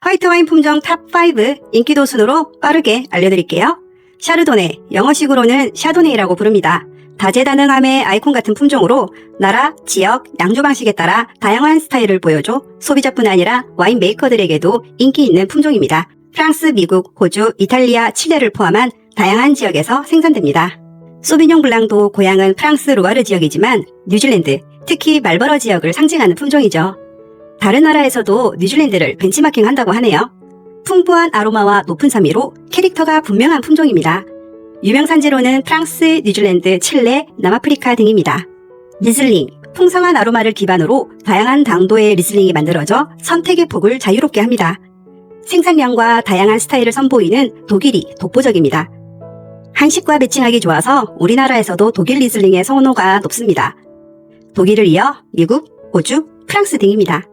화이트 와인 품종 탑5 인기도 순으로 빠르게 알려드릴게요. 샤르도네, 영어식으로는 샤도네이라고 부릅니다. 다재다능함의 아이콘 같은 품종으로 나라, 지역, 양조 방식에 따라 다양한 스타일을 보여줘 소비자뿐 아니라 와인 메이커들에게도 인기 있는 품종입니다. 프랑스, 미국, 호주, 이탈리아, 칠레를 포함한 다양한 지역에서 생산됩니다. 소비뇽 블랑도 고향은 프랑스 루아르 지역이지만 뉴질랜드, 특히 말버러 지역을 상징하는 품종이죠. 다른 나라에서도 뉴질랜드를 벤치마킹 한다고 하네요. 풍부한 아로마와 높은 산미로 캐릭터가 분명한 품종입니다. 유명 산지로는 프랑스, 뉴질랜드, 칠레, 남아프리카 등입니다. 리슬링, 풍성한 아로마를 기반으로 다양한 당도의 리슬링이 만들어져 선택의 폭을 자유롭게 합니다. 생산량과 다양한 스타일을 선보이는 독일이 독보적입니다. 한식과 매칭하기 좋아서 우리나라에서도 독일 리슬링의 선호가 높습니다. 독일을 이어 미국, 호주, 프랑스 등입니다.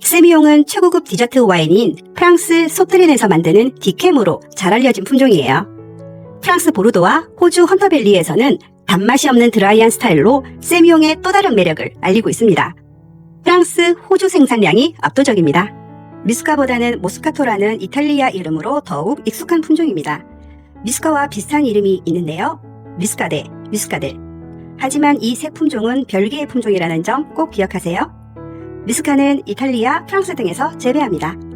세미용은 최고급 디저트 와인인 프랑스 소트렌에서 만드는 디캠으로 잘 알려진 품종이에요. 프랑스 보르도와 호주 헌터밸리에서는 단맛이 없는 드라이한 스타일로 세미용의 또 다른 매력을 알리고 있습니다. 프랑스, 호주 생산량이 압도적입니다. 미스카보다는 모스카토라는 이탈리아 이름으로 더욱 익숙한 품종입니다. 미스카와 비슷한 이름이 있는데요. 미스카데, 미스카델. 하지만 이 세 품종은 별개의 품종이라는 점 꼭 기억하세요. 미스카는 이탈리아, 프랑스 등에서 재배합니다.